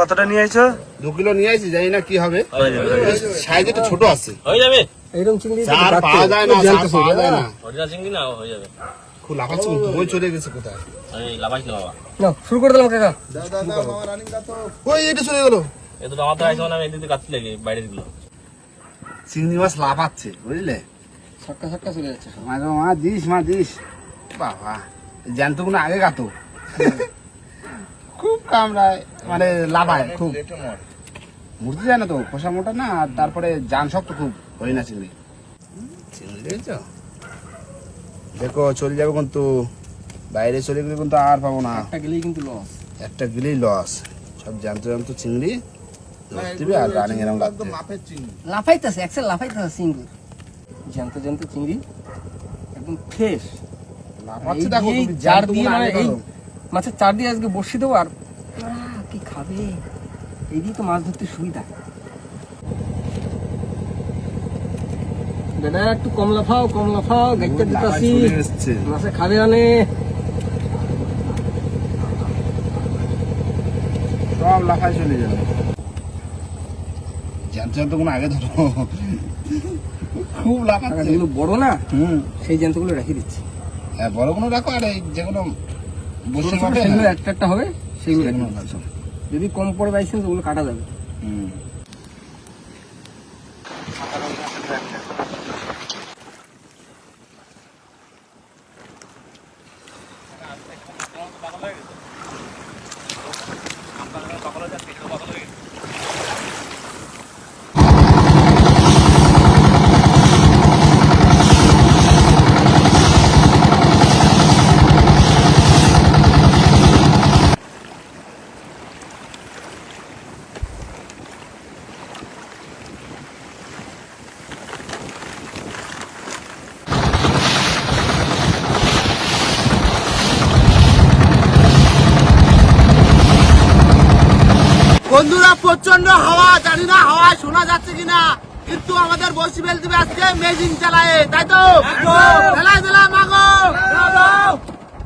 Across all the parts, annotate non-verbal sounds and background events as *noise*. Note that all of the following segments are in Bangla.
কতটা নিয়ে আইছো? দু কিলো নিয়ে আসি জানি না কি হবে। সাইজ একটু ছোট আছে। হয়ে যাবে? এইরকম চিংড়ি চার পাওয়া যায় না চার পাওয়া যায় না। অরিজিনাল চিংড়ি না? হয়ে যাবে। খুব লাফাচ্ছে বই চলে গেছে কোথায়? এই লাভাইস না বাবা। না শুরু করে দিলাম কাকা। ওই এটা চলে গেল। এ দুটো আমার তো আইসো না আমি এদিকে কাটতে লেগে বাইরেরগুলো। চিংড়ি মাছ লাফাচ্ছে বুঝলে? ছক্কা ছক্কা চলে যাচ্ছে। মা গো, মা দিস মা দিস। বাবা জ্যান্ত কোনো আগে গাতো। খুব কামড়ায় মানে লাফায় খুব। মূর্তি যায় না তো খোসা মোটা না আর তারপরে জান শক্ত খুব হয় না চিংড়ি দেখো চলে যাবে কিন্তু বাইরে চলে গেলে কিন্তু আর পাবো না। একটা গেলেই কিন্তু লস একটা গেলেই লস সব জ্যান্ত জ্যান্ত চিংড়ি ধরতে আর রানিং এরম লাগবে লাফাইতেছে একসাথে লাফাইতেছে চিংড়ি। জ্যান্ত জ্যান্ত চিংড়ি একদম ফ্রেশ লাফাচ্ছে দেখো চার দিয়ে মানে এই মাছের চার দিয়ে আজকে বসিয়ে দেবো আর কি খাবে? এই দিয়ে তো মাছ ধরতে সুবিধা। দাদা একটু কম লাফাও কম লাফাও গাইতে দিতাছি। চলে মাছে খাবে আনে সব লাফায় চলে যাবে। জ্যান্ত জ্যান্ত কোনো আগে ধরো। খুব লাফাচ্ছে। যেগুলো বড় না হুম। সেই জ্যান্তগুলো রেখে দিচ্ছি। হ্যাঁ বড় কোনো রাখো আর এই যে কোনো বসে সেগুলো একটা একটা হবে সেগুলো যদি কম পড়ে বাইসেন্স ওগুলো কাটা যাবে। হুম। বন্ধুরা প্রচণ্ড হাওয়া জানি না শোনা যাচ্ছে কিনা কিন্তু আমাদের বসি দিবে আজকে মেজিং চালায় তাই তো? চালাই দিলাম মাগো।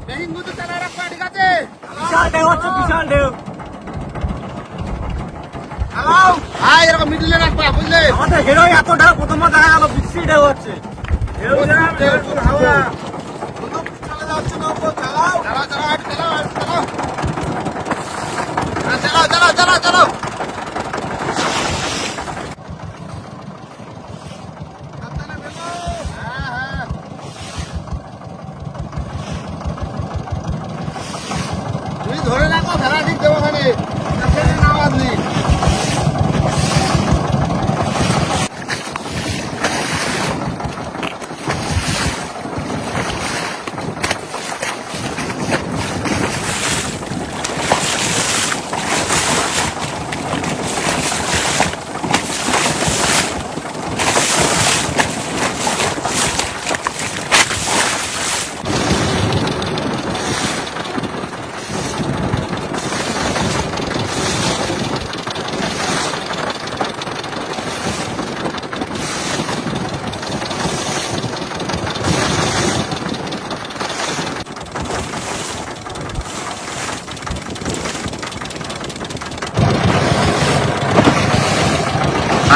মেজিং কিন্তু চালায় রাখবা ঠিক আছে? চালাও হ্যাঁ এরকম মিডিলে রাখবা বুঝলে? আমাদের হিরো এত ঢেউ প্রথম দেখা গেল ঢেউ হচ্ছে। প্রচুর হাওয়া বন্ধু, চলে যাচ্ছে নৌকো, চালাও। চালাও, চালাও, চালাও, চালাও। চালাও, চালাও, চালাও, চালাও। সাবধানে ভেঙো। হ্যাঁ, হ্যাঁ। তুমি ধরে রাখো ভেড়া ঠিক দেবো ওখানে ট্রেনের আওয়াজ নেই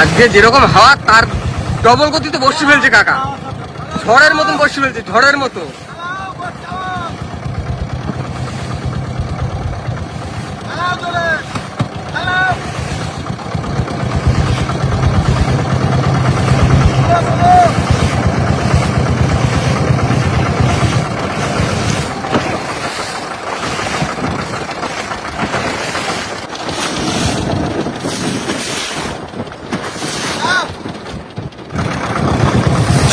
আজকে যেরকম হাওয়া, তার ডবল গতিতে বসি ফেলছে কাকা। ঝড়ের মতন বসি ফেলছে, ঝড়ের মতো।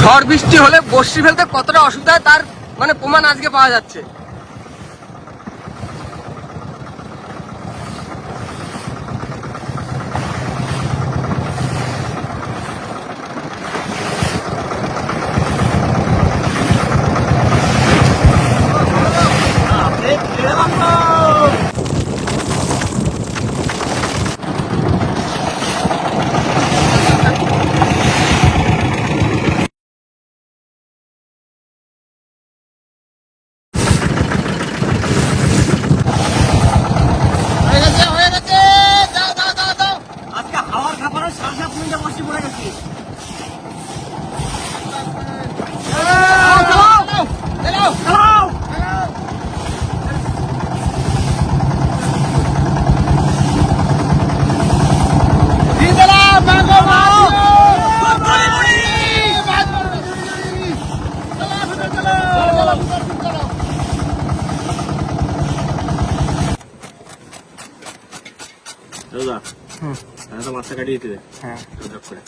ঝড় বৃষ্টি হলে বসি ফেলতে কতটা অসুবিধা হয় তার মানে প্রমাণ আজকে পাওয়া যাচ্ছে। fazer a comida, eu gosto de morango aqui. দিতে হ্যাঁ। করে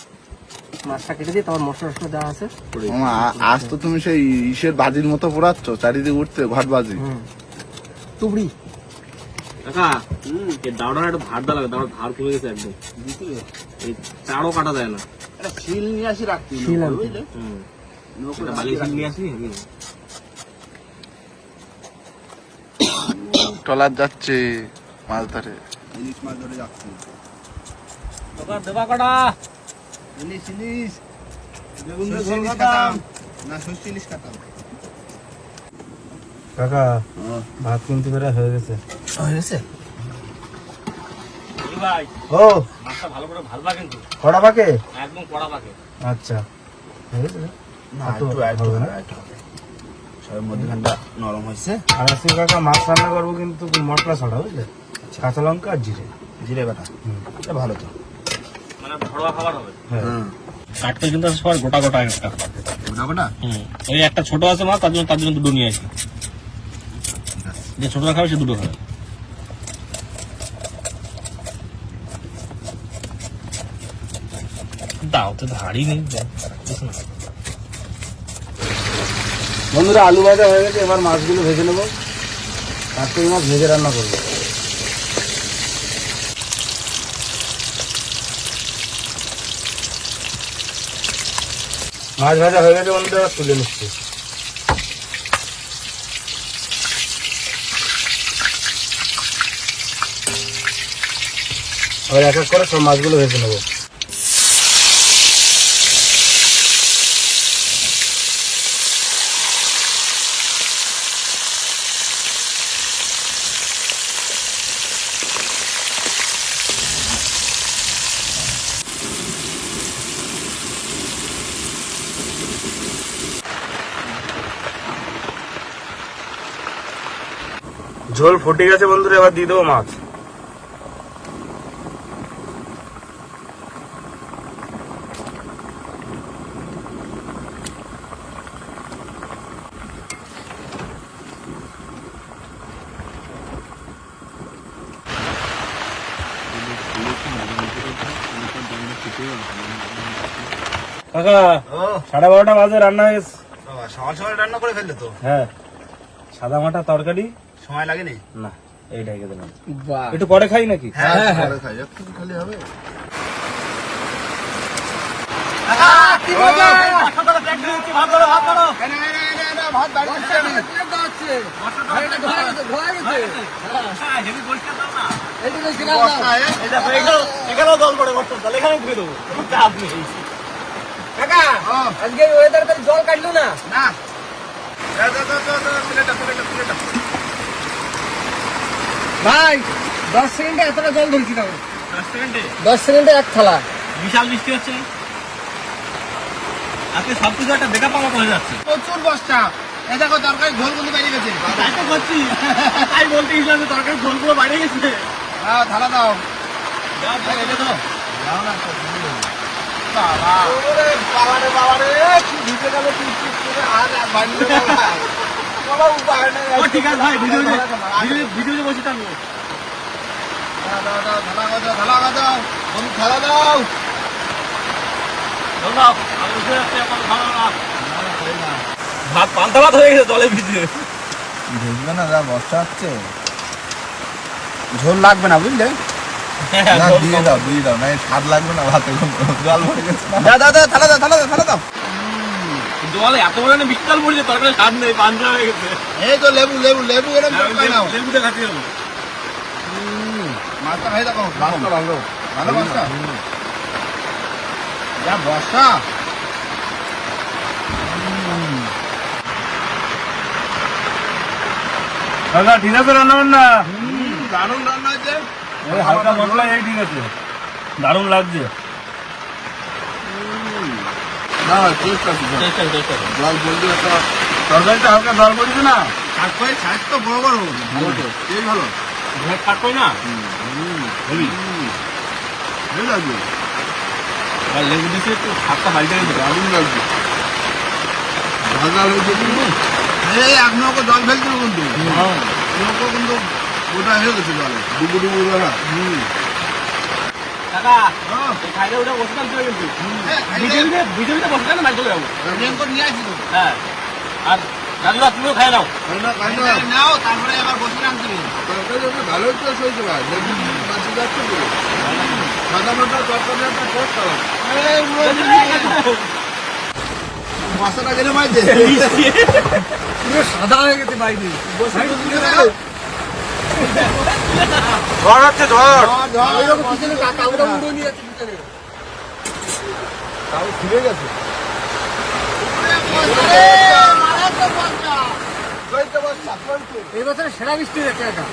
মাছটা কেটে দিয়ে তারপর মশলা টশলা দেওয়া আছে। আজ তো তুমি সেই ইসের বাজির মতো পোড়াচ্ছ চারিদিকে উঠতে ঘট বাজি। তুবড়ি। কাকা এই দাওড়ার একটা ধার দা লাগে দাওড়া ধার পড়ে গেছে একদম। এই চারও কাটা যায় না। একটা শিল নিয়ে আসি রাখতে শিল বুঝলে? হুম। নৌকো এটা রাখতে বালি রাখতে। নিয়ে আসি টলার যাচ্ছে মাছ ধরে। ইলিশ মাছ ধরে যাচ্ছে। দেবা কাটা? ইলিশ ইলিশ বেগুন ঝোল খাতাম। খাতাম না সর্ষে ইলিশ খাতাম কাকা ভাত কিন্তু বেড়া হয়ে গেছে। হয়ে গেছে? ভাই। ও। মাছটা ভালো করে ভাজবা কিন্তু। কড়া পাকে? একদম কড়া পাকে। আচ্ছা। হয়ে গেছে? না? একটু একটু মধ্যখানটা নরম হয়েছে। আর কাকা মাছ রান্না করব কিন্তু মশলা ছাড়া বুঝলে? কাঁচা লঙ্কা আর জিরে। জিরে বাটা। এটা ভালো তো। মানে ঘরোয়া খাবার হবে। হ্যাঁ। কাটতে কিন্তু সবার গোটা গোটা একটা গোটা গোটা? হুম। ওই একটা ছোট আছে মাছ তার জন্য তার জন্য দুটো নিয়ে আসি। যে ছোটটা খাবে সে দুটো খাবে। দাও তো ধারই নেই। বন্ধুরা আলু ভাজা হয়ে গেছে এবার মাছগুলো ভেজে নেব। কার্তিক মাছ ভেজে রান্না করব। মাছ ভাজা হয়ে গেছে এবার তুলে নিচ্ছি। এক এক করে সব মাছগুলো ভেজে নেব। ঝোল ফুটে গেছে বন্ধুরা এবার দিয়ে দেবো মাছ। কাকা সাড়ে বারোটা বাজে রান্না হয়ে গেছে। সকাল সকাল রান্না করে ফেললে তো। হ্যাঁ। সাদা মাটা তরকারি সময় লাগেনি? না এই ঢেকে দিলাম বাহ। একটু পরে খাই নাকি? হ্যাঁ হ্যাঁ পরে খাই একটু খালি হবে। ভাত বাড়ি এখানেও জল পড়ে বর্তমান ভাই দশ সেকেন্ডে এতটা জল ধরছি তখন রেস্টুরেন্টে দশ সেকেন্ডে এক থালা। বিশাল বৃষ্টি হচ্ছে। আজকে সব কিছু একটা দেখা পাওয়া হয়ে যাচ্ছে। প্রচুর বস্তা এ দেখো তরকারি ঝোল কিন্তু বেরিয়ে গেছে। তাই তো করছি তাই বলতে গেছিলাম তরকারি ঝোলগুলো বাইরে গেছে। দাও থালা দাও। দাও, দাও, এটা দাও। দাও না বাবা বাবা। রে বাবা রে কি ঢুকে গেল কি করে আর আর ঠিক আছে ভাই ভিডিও ভিডিও বসে থাকব দাও। ভাত পান্তা ভাত হয়ে গেছে জলে ভিজে বুঝবে না যা বর্ষা হচ্ছে। ঝোল লাগবে না বুঝলে? না দিয়ে দাও দিয়ে দাও না স্বাদ লাগবে না ভাতে জল ভরে গেছে। দাও দাও থালা দাও থালা জলে এত বড় না বিশাল পড়ছে তরকারি স্বাদ নেই পান্তা হয়ে গেছে। এই তো লেবু লেবু লেবু এরকম তরকারি নাও। লেবুটা খাতে হবে মাছটা ভাই দেখো মাছটা ভালো ভালো মাছটা? যা বর্ষা। কাকা ঠিক আছে রান্না বান্না? দারুণ রান্না এই হালকা মশলা এই ঠিক আছে। দারুণ লাগছে। না জল। টেস্ট আছে, জল জলদি একটা তরকারিটা হালকা দর পড়েছে না? শাক করে শাক তো বড় বড় ভালো তো। এই ভালো। ভেজ কাট না? হেভি। ভালো লাগবে। আর লেবু দিছে একটু হাতটা হালকা দিতে দারুণ লাগছে ভাজা হয়েছে কিন্তু। এই এক নৌকো জল ফেলছিল কিন্তু। কিন্তু গোটা হয়ে গেছে জলে। ডুবু ডুবু বেলা। কাকা খাইলে ওটা বসে থাকতে হবে কিন্তু। বিজেপিতে বিজেপিতে বসে থাকলে মাইক চলে যাব। নিয়ে আসি তো। হ্যাঁ। আর দাদুরা তুমিও খাই নাও। নাও। তারপরে আবার বসে আনতে ভালোই তো হয়েছে ভাই। মাছি যাচ্ছে সাদা মাথা তরকারি একটা টেস্ট মশলা গেলে মাইছে পুরো সাদা হয়ে গেছে বাইরে। ঝড় হচ্ছে ঝড় গেছে। এই বছরে সেরা বৃষ্টি হয়েছে এটা।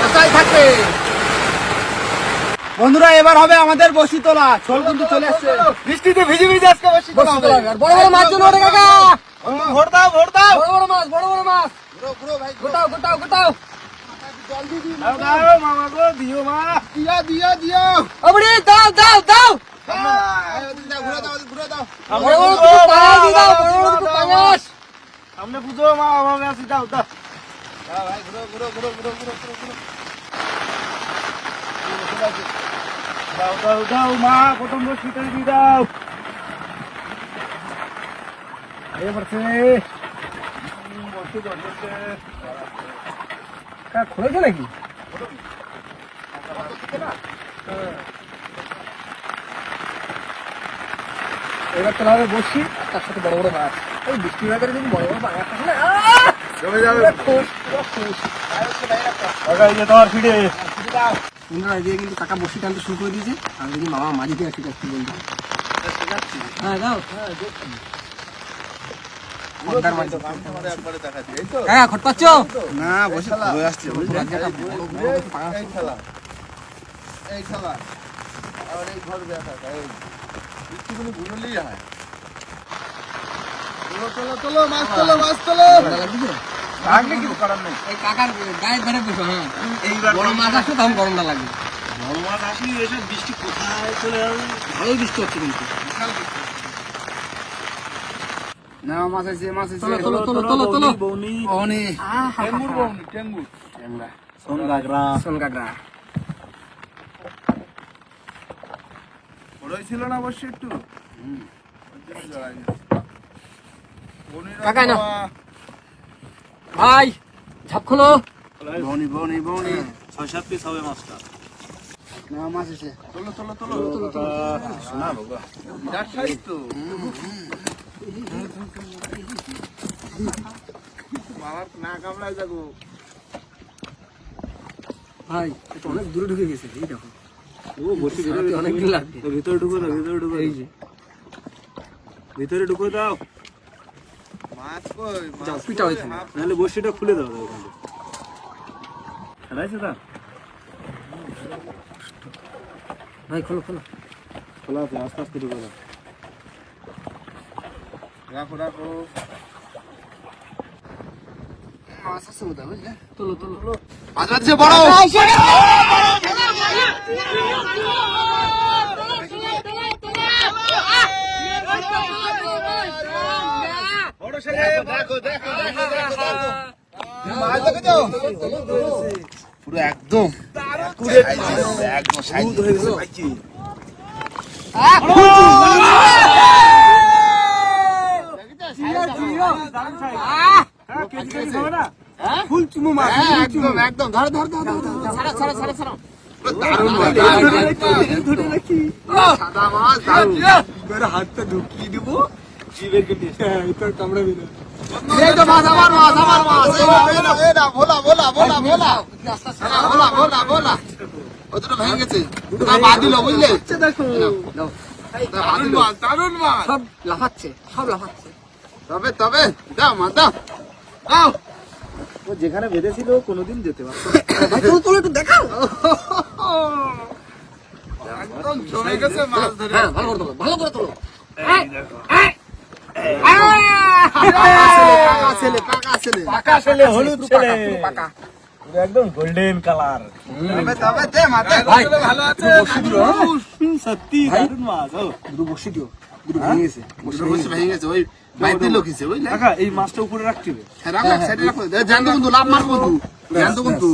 কোথায় থাকবে। বন্ধুরা এবার হবে আমাদের বসি তোলা ছোল কিন্তু চলে আসছে বৃষ্টিতে ভিজে ভিজে আজকে বসি বড় বড় মাছ জন্য কাকা। ভোট দাও ভোট দাও বড় বড় মাছ বড় বড় মাছ গোটাও গোটাও গোটাও দাও দাও মামা গো দিও মা দিয়া দিয়া দিয়া ওবড়ি দাও দাও দাও ঘুরে দাও ঘুরে দাও বড় বড় দুটো পাঙাশ দিয়ে দাও বড় বড় দুটো পাঙাশ সামনে পুজো মা মামা আসি দাও দাও ভাই ঘুরো ঘুরো ঘুরো ঘুরো ঘুরো ঘুরো ঘুরো দাও দাও দাও মা প্রথম বসিটা ধরছে কাকা খুলেছে নাকি? এবার তোলা হবে বসি আর তার সাথে বড় বড় মাছ এই বৃষ্টি বাজারে যদি বড় বড় পাঙাশ থাকে না। আহ! জমে যাবে। খুশ, পুরো খুশ। কাকা এই যে তোমার ফিরে। বন্ধুরা এদিকে কিন্তু কাকা বসি টানতে শুরু করে দিয়েছে। আর দেখি মামা মাঝিতে আসি বন্ধু। হ্যাঁ দাও। খড়দার মাঝি। একবারে দেখাচ্ছি এই তো হ্যাঁ খট না বসে ঘুরে আসছে। এই খেলা এই খেলা। আর এই ঘর দেখা এই। একটুখানি ঘুরলেই হয়। চলো চলো চলো মাছ চলো মাছ চলো। লাগলে কিছু করার নেই। এই কাকার গায়ের ধারে বসো হ্যাঁ। বড় মাছ আসছে তখন গরমটা লাগবে। বড় মাছ আসি এসে বৃষ্টি কোথায় চলে যাবে? বৃষ্টি হচ্ছে কিন্তু। না মাছ আছে মাছ আছে। চলো চলো চলো চলো চলো বৌনি ওনি টেঙ্গুর বৌনি। টেঙ্গুর সোন গাগরা শোন কাকড়া বড়ই ছিল না অবশ্যই একটু। কাকা না। ভাই ঝাপ খোলো। বনি বনি বনি। ছয় সাত পিস হবে মাছটা। না মাছ আছে। চলো চলো চলো শোনা বাবা বিরাট সাইজ তো। না কামড়ায় যাব ভাই এটা অনেক দূরে ঢুকে গেছে এই দেখো। ও বসি অনেক লাগবে। ভিতরে ঢুকো দাও ভিতরে ঢুকো এই যে। ভিতরে ঢুকো দাও। মাছ কই? যাও নাহলে বসিটা খুলে দাও ওখান খেলাইছে তা? ভাই খোলো খোলো। খোলা আছে আস্তে আস্তে ঢুকো দাও। রাখো রাখো। মাছ আছে বোধহয় বুঝলে? তোলো তোলো। মাছ আছে বড়। পুরো একদম। একদম ফুল চুমু হ্যাঁ, একদম একদম ধরো ধরো ধরো ধরো, ছাড়া ছাড়া ছাড়া ছাড়া হাতটা ঢুকিয়ে দেবো জিভের তোর। দারুণ মাছ সব লাফাচ্ছে সব লাফাচ্ছে তবে তবে দাও মাছ দাও। দাও। ও যেখানে বেঁধেছিল কোনোদিন যেতে পারতো *laughs* তোলো একটু দেখাও। একদম জমে গেছে মাছ ধরে। হ্যাঁ ভালো করে তোলো ভালো করে তোলো। পাকা ছেলে ছেলে ছেলে। হলুদ ছেলে। পাকা। একদম গোল্ডেন কালার আছে। সত্যি দারুণ মাছ দুটো বসি দিও দুটো ভেঙে গেছে ভেঙে গেছে ওই বাইর দিল কিসে বুঝলে এই মাছটা উপরে রাখতে হবে। হ্যাঁ, রাখো সাইডে রাখো জানতো বন্ধু লাভ মার বন্ধু। জ্যান্ত কিন্তু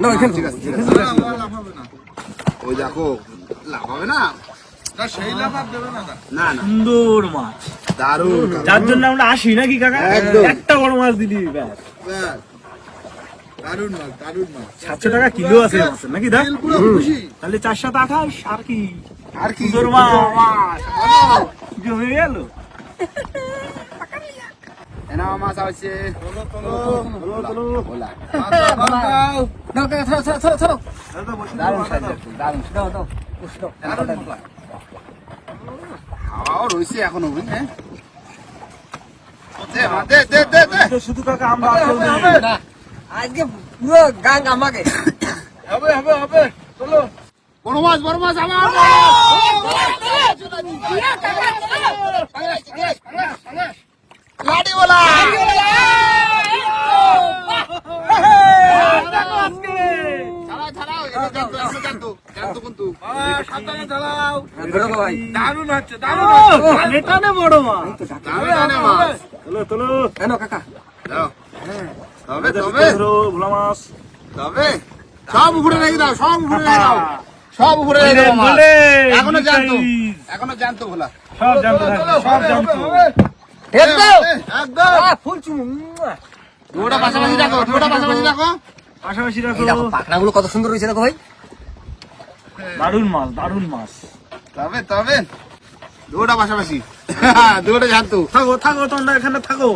না এখানে ঠিক আছে ঠিক আছে না, লাভ হবে না। ওই দেখো লাভ হবে না। না, সেই লাভ আর দেবে না না। না না। সুন্দর মাছ। দারুণ যার জন্য আমরা আসি নাকি কাকা? একদম। একটা বড় মাছ দিলি ব্যাস। দারুণ দারুণ। সাতশো টাকা কিলো আছে মাছের, নাকি দা। তাহলে চারশো আঠাশ আর কি আর কি জমে গেল এনা মাছ আছে রয়েছে এখনও শুধু কাকা আমরা না আজকে পুরো গাং আমাকে হবে, হবে, হবে। তোলো। বড় মাছ বড় মাছ আমার লাডি বলা ছাড়াও ছাড়াও এটা জানতো এটা জানতো জানতো কিন্তু মাছ, সাবধানে চালাও। ধরো ভাই দারুণ হচ্ছে, দারুণ হচ্ছে। এটা না বড় মাছ দারুণ তোলো তোলো এনো কাকা দাও তবে তবে। ধরো ভোলা মাছ। তবে। সব উপরে রেখে দাও সব উপরে রেখে দাও। সব উপরে রেখে দাও এখনও জানতো। এখনও জানতো ভোলা। সব জানতো সব জানতো। একদম। একদম। আ, ফুল চুমু দুটা পাশাপাশি রাখো দুটা পাশাপাশি রাখো পাশাপাশি রাখো দেখো। পাখনাগুলো কত সুন্দর রয়েছে দেখো ভাই। দারুণ মাছ দারুণ মাছ। তবে তবে। দুটা পাশাপাশি। দুটো জানতো। থাকো থাকো তোমরা এখানে থাকো।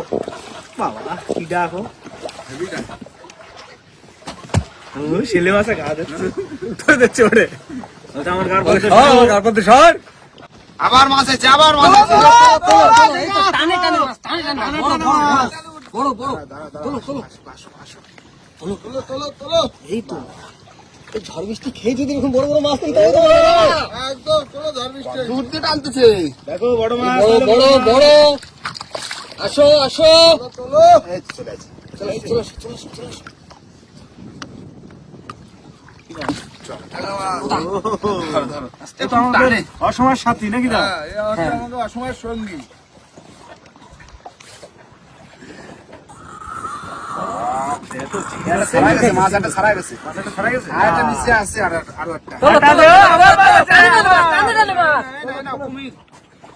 বাবা কি ডাকো। ও মাছে গা দিচ্ছে তো দিচ্ছে ওরে ওটা আমার গার পরে সর। আবার মাছ আছে আবার মাছ আছে টানে টানে মাছ, টানে টানে। বড়, বড়, বড়, বড়, বড়। তোলো, তোলো। তোলো, তোলো, তোলো। এই তো। ঝড় বৃষ্টি খেয়ে যদি এরকম বড় বড় মাছ পাই তবে তো ভালো হবে। একদম, তোলো। দুধ দিয়ে টানতেছে। দেখো বড় মাছ বড় বড় আসো আসো। তোলো, চলে আসছে অসময়ের সাথী নাকি হ্যাঁ, অসময়ের সঙ্গী। নিচে আসছে আর আরও একটা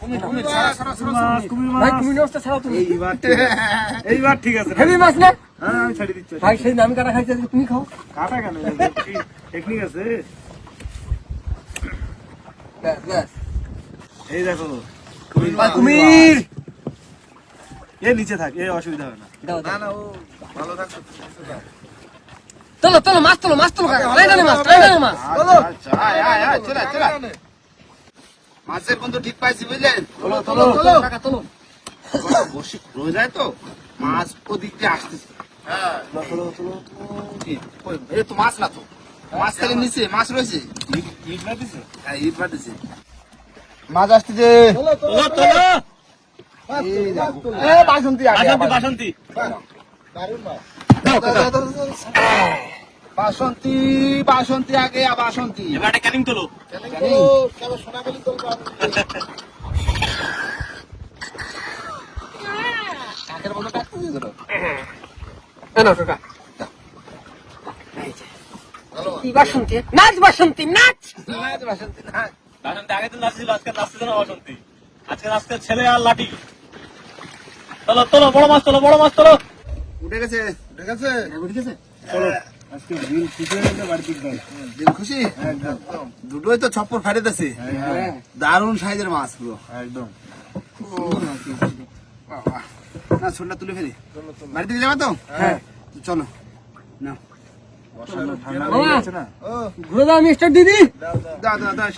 চলো, চলো। এই নাও, কুমির কুমির কুমির। সারা সারা সারা মাছ কুমির ভাই মাছ তুমি ছাড়াও তুমি। এইবার ঠিক আছে। এইবার ঠিক আছে। হেভি মাছ না? হ্যাঁ আমি ছাড়ি দিচ্ছি ভাই সেই নামি কাটা খাইছে তুমি খাও। কাটা কেন? টেকনিক আছে। ব্যাস ব্যাস। এই দেখো। কুমির এ নিচে থাক এ অসুবিধা হবে না। না, না, ও ভালো থাকছে। চলো চলো মাছ তোলো মাছ তোলো। মাছ মাছ। চলে চলে আয়। মাছের বন্ধু ঠিক পাইছি বুঝলেন? তোলো, তোলো, তোলো। কাকা তোলো। বসি রয়ে যায় তো মাছ ওদিক দিয়ে আসতেছে হ্যাঁ, তো মাছ না তো। মাছ থেকে নিচে মাছ রয়েছে? ইট হ্যাঁ ইট মাছ আসতেছে। তোলো, তোলো, তোলো বাসন্তী বাসন্তী বাসন্তী। বাসন্তী দারুণ মাছ। বাসন্তী বাসন্তী আগে বাসন্তী। এবার একটা ক্যানিং তোলো। তোলো, তোলবো আমি? কাকের মতো কাটতেছিস তো? না কাকা। বাসন্তী? নাচ বাসন্তী নাচ! নাচ বাসন্তী নাচ। বাসন্তী আগে তো নাচছিল আজকে নাচতেছে না বাসন্তী। আজকে নাচতে ছেলে আর লাঠি। তোলো তোলো বড় মাছ তোলো বড় মাছ তোলো। উঠে গেছে ঠিক আছে? চলো। আজকে বিল খুশি হয়ে গেছে দুটোই তো ছপ্পর ফাটাইতেছে দারুণ সাইজের মাছ পুরো। একদম। না ছোটটা তুলে ফেলি। বাড়ি থেকে যাবে তো? হ্যাঁ। চলো না? ঘুরে দাও মিস্টার দিদি। দাও দাও। দাও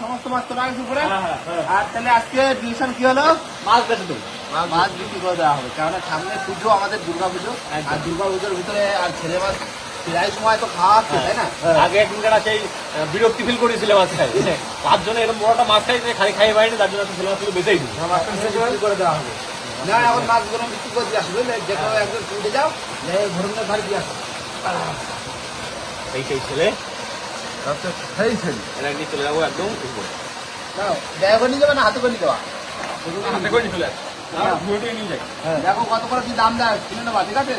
সমস্ত মাছ তো রাখছি হ্যাঁ, হ্যাঁ, হ্যাঁ। আর তাহলে আজকে ডিসিশন কি হলো? মাছ বেঁচে দেবো। মাছ বিক্রি করে দেওয়া হবে। কারণ সামনে পুজো আমাদের দুর্গা পুজো। আর দুর্গা পুজোর ভিতরে আর ছেলে মাছ প্রায় সময় তো খাওয়া হচ্ছে তাই না? আগে একদিনকার আছে বিরক্তি ফিল মাছ খাই তার জন্য এরকম বড়টা মাছ খাই খালি খাই তার জন্য ছেলে মাছগুলো বেঁচেই দিই বিক্রি করে দেওয়া হবে। না এখন মাছগুলো বিক্রি করে দিয়ে বুঝলে? যে কেউ একজন কিনতে যাও দিয়ে আসো এই সেই ছেলে? আচ্ছা, সেই ছেলে। নিয়ে চলে যাব একদম ব্যাগ নিয়ে যাবে না হাতে করে নিয়ে যাওয়া? হাতে করে নিয়ে চলে। নিয়ে যাই দেখো কত করে কি দাম দেয়। কিনে নেবা ঠিক আছে?